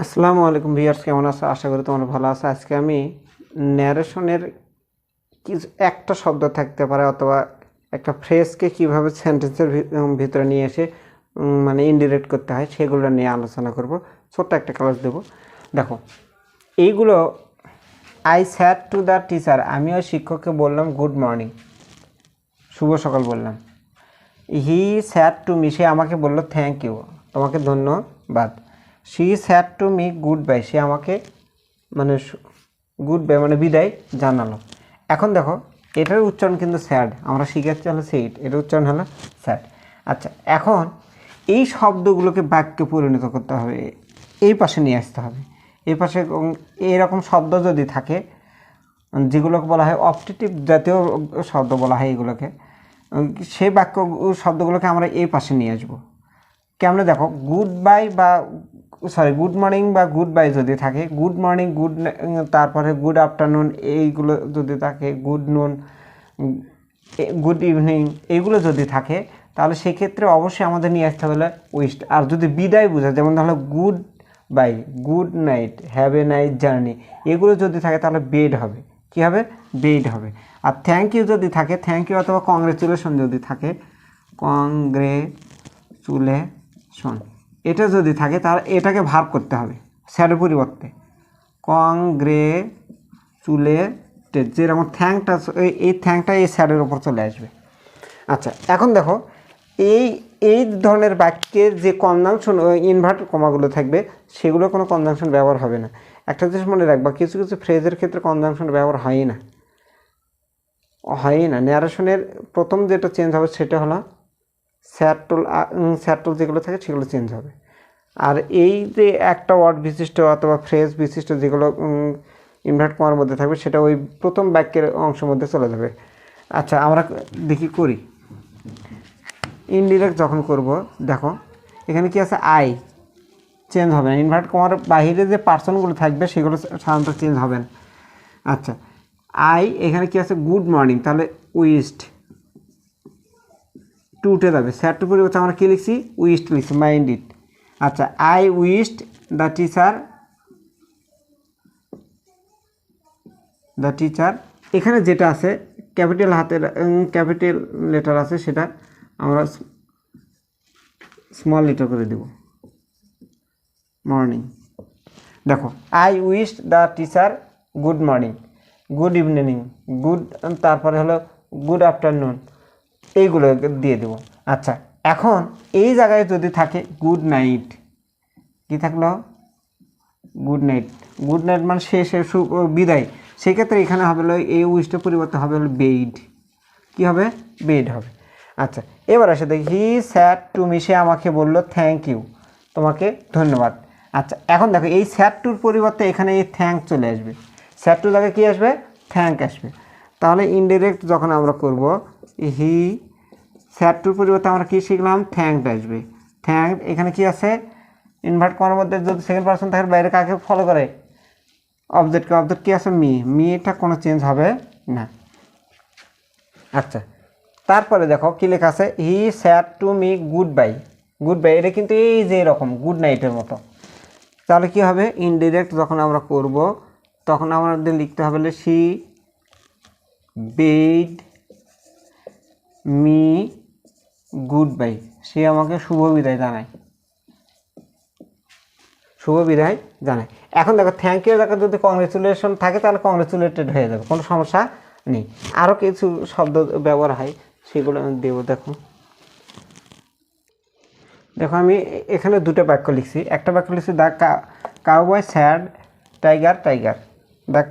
আসসালামু আলাইকুম ভিউয়ার্স, কেমন আছো? আশা করি তোমরা ভালো আছো। আজকে আমি ন্যারেশনের কিছু একটা শব্দ থাকতে পারে অথবা একটা ফ্রেজকে কীভাবে সেন্টেন্সের ভিতরে নিয়ে এসে মানে ইনডিরেক্ট করতে হয় সেগুলো নিয়ে আলোচনা করব। ছোট্ট একটা ক্লাস দেবো। দেখো, এইগুলো I said to the teacher আমি ওই শিক্ষককে বললাম গুড মর্নিং শুভ সকাল বললাম। হি স্যাড টু মি সে আমাকে বলল থ্যাংক ইউ তোমাকে ধন্যবাদ। She said to me good bye সে আমাকে মানে গুড বাই মানে বিদায় জানালো। এখন দেখো, এটার উচ্চারণ কিন্তু স্যাড আমরা শিখাচ্ছি হলো সেইট এটার উচ্চারণ হলো স্যাড আচ্ছা এখন এই শব্দগুলোকে বাক্যে পরিণত করতে হবে। এই পাশে নিয়ে আসতে হবে। এই পাশে এরকম শব্দ যদি থাকে, যেগুলোকে বলা হয় অপটিটিভ জাতীয় শব্দ বলা হয় এগুলোকে সেই বাক্য, শব্দগুলোকে আমরা এই পাশে নিয়ে আসব। কেমনে দেখো গুড বাই বা সরি গুড মর্নিং বা গুড বাই যদি থাকে গুড মর্নিং গুড তারপরে গুড আফটারনুন এইগুলো যদি থাকে গুড নুন গুড ইভিনিং এইগুলো যদি থাকে, তাহলে সেক্ষেত্রে অবশ্যই আমাদের নিয়ে আসতে হবে উইস্ট আর যদি বিদায় বোঝায় যেমন তাহলে good bye good night have a night journey এগুলো যদি থাকে তাহলে বেড হবে। কী হবে? বেড হবে। আর থ্যাংক ইউ যদি থাকে থ্যাংক ইউ অথবা কংগ্রেচুলেশন যদি থাকে কংগ্রেচুলেশন এটা যদি থাকে, তাহলে এটাকে ভাব করতে হবে স্যারের পরিবর্তে। কংগ্রে কংগ্রেচুলেটেড যেরকম থ্যাংকটা এই- থ্যাংকটা এই স্যারের ওপর চলে আসবে। আচ্ছা এখন দেখো, এই এই ধরনের বাক্যের যে কনজাংশন ইনভার্ট কমাগুলো থাকবে সেগুলো কোনো কনজাংশন ব্যবহার হবে না। একটা জিনিস মনে রাখবা, কিছু কিছু ফ্রেজের ক্ষেত্রে কনজাংশন ব্যবহার হয়ই না। হয়ই না। ন্যারেশনের প্রথম যেটা চেঞ্জ হবে, সেটা হলো স্যারটোল স্যারটোল যেগুলো থাকে সেগুলো চেঞ্জ হবে। আর এই যে একটা ওয়ার্ড বিশিষ্ট অথবা ফ্রেজ বিশিষ্ট যেগুলো ইনভার্ট কমার মধ্যে থাকবে, সেটা ওই প্রথম বাক্যের অংশের মধ্যে চলে যাবে। আচ্ছা আমরা দেখি করি। ইনডিরেক্ট যখন করব, দেখো, এখানে কি আছে? আই চেঞ্জ হবে না। ইনভার্ট কমার বাইরে যে পার্সনগুলো থাকবে, সেগুলো সাধারণত চেঞ্জ হবে না। আচ্ছা আই এখানে কি আছে? গুড মর্নিং তাহলে উইস্ট টু উঠে যাবে। স্যার টু পরিবর্তে আমরা কী লিখছি? উইস্ট লিখছি মাইন্ড ইট আচ্ছা I wished the teacher the teacher এখানে যেটা আছে ক্যাপিটাল হাতের ক্যাপিটাল লেটার আছে, সেটা আমরা স্মল লেটার করে দেব। মর্নিং দেখো I wish the teacher good morning good evening good তারপরে হলো গুড আফটারনুন এইগুলো দিয়ে দেবো। আচ্ছা এখন এই জায়গায় যদি থাকে গুড নাইট কি থাকল? গুড নাইট গুড নাইট মানে শেষে বিদায়। সেক্ষেত্রে এখানে হবে হলো, এই উইশটার পরিবর্তে হবে হলো বেইড কি হবে? বেড হবে। আচ্ছা এবার আসে দেখি হি স্যাড টু মি সে আমাকে বলল থ্যাংক ইউ তোমাকে ধন্যবাদ। আচ্ছা এখন দেখো, এই স্যাড টুর পরিবর্তে এখানে এই থ্যাংক চলে আসবে। স্যাড টু জায়গায় কী আসবে? থ্যাংক আসবে। তাহলে ইনডিরেক্ট যখন আমরা করব, হি স্যাড টুর পরিবর্তে আমরা কী শিখলাম? থ্যাঙ্কড আসবে। থ্যাঙ্ক এখানে কি আছে? ইনভার্ট করার মধ্যে যদি সেকেন্ড পার্সন থাকে, বাইরে কাকে ফলো করে? অবজেক্টকে অবজেক্ট কী আছে? মি মি এটা কোনো চেঞ্জ হবে না। আচ্ছা তারপরে দেখো কী লেখা আছে? He said to me good bye good bye এটা কিন্তু এই যে এরকম গুড নাইটের মতো। তাহলে কি হবে? ইনডিরেক্ট যখন আমরা করব, তখন আমাদের লিখতে হবে she bade me good bye সে আমাকে শুভ বিদায় জানায়। শুভ বিদায় জানায়। এখন দেখো থ্যাংক ইউ দেখো, যদি কংগ্রেচুলেশন থাকে, তাহলে কংগ্রেচুলেটেড হয়ে যাবে, কোনো সমস্যা নেই। আরও কিছু শব্দ ব্যবহার হয়, সেগুলো আমি দেবো, দেখো। দেখো, আমি এখানে দুটো বাক্য লিখছি। একটা বাক্য লিখছি the cowboy said tiger tiger the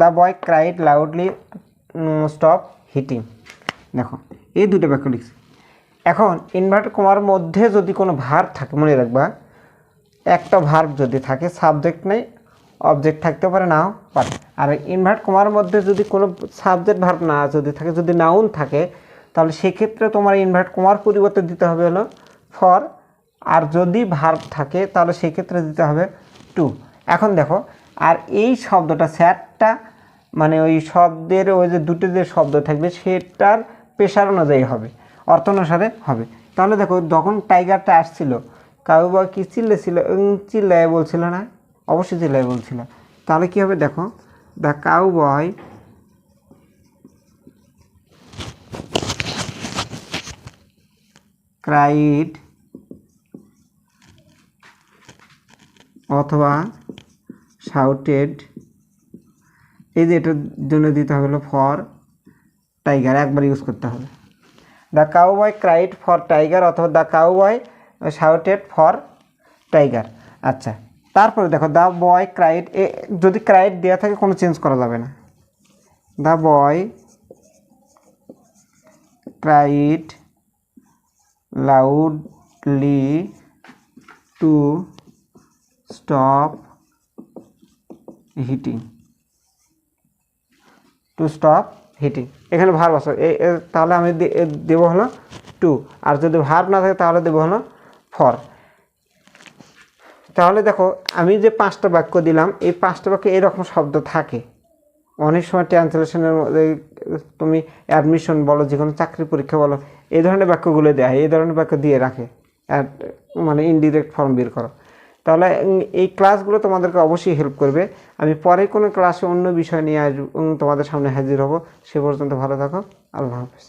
the boy cried loudly stop hitting দেখো, এই দুটো বাক্য লিখছি। এখন ইনভার্ট কমার মধ্যে যদি কোনো ভার থাকে, মনে রাখবা, একটা ভার্ব যদি থাকে সাবজেক্ট নেই অবজেক্ট থাকতে পারে, নাও পারে। আর ইনভার্ট কমার মধ্যে যদি কোনো সাবজেক্ট ভার্ব না যদি থাকে, যদি নাউন থাকে, তাহলে সেক্ষেত্রে তোমার ইনভার্ট কমার পরিবর্তে দিতে হবে হলো ফর আর যদি ভার্ব থাকে, তাহলে সেক্ষেত্রে দিতে হবে টু এখন দেখো, আর এই শব্দটা স্যাটটা মানে ওই শব্দের ওই যে দুটো যে শব্দ থাকবে সেটার পেশার অনুযায়ী হবে অর্থ অনুসারে হবে। তাহলে দেখো যখন টাইগারটা আসছিল কাউ বা কি চিল্লেছিল? উম, চিল্লায় বলছিল না অবশ্যই জেলায় বলছিল। তাহলে কী হবে দেখো দ্য কাউ বয় ক্রাইড অথবা শাউটেড এই যে এটার জন্য দিতে হবে হলো ফর টাইগার, একবার ইউজ করতে হবে। The cowboy cried for tiger অথবা the cowboy shouted for tiger. আচ্ছা তারপরে দেখো দ্য বয় ক্রাইড, এ যদি ক্রাইড দেওয়া থাকে কোনো চেঞ্জ করা যাবে না। The boy cried loudly to stop hitting. To stop hitting এখানে ভার্ব আছে। তাহলে আমি দেবো হলো টু আর যদি ভার্ব না থাকে, তাহলে দেবো হলো ফর তাহলে দেখো, আমি যে পাঁচটা বাক্য দিলাম, এই পাঁচটা বাক্যে এরকম শব্দ থাকে। অনেক সময় ট্রান্সলেশনের তুমি অ্যাডমিশন বলো, যে কোনো চাকরি পরীক্ষা বলো, এই ধরনের বাক্যগুলো হয়, এই ধরনের বাক্য দিয়ে রাখে। মানে ইনডিরেক্ট ফর্ম বের করো। তাহলে এই ক্লাসগুলো তোমাদেরকে অবশ্যই হেল্প করবে। আমি পরে কোনো ক্লাসে অন্য বিষয় নিয়ে আসব তোমাদের সামনে হাজির হব। সে পর্যন্ত ভালো থাকো। আল্লাহ হাফেজ।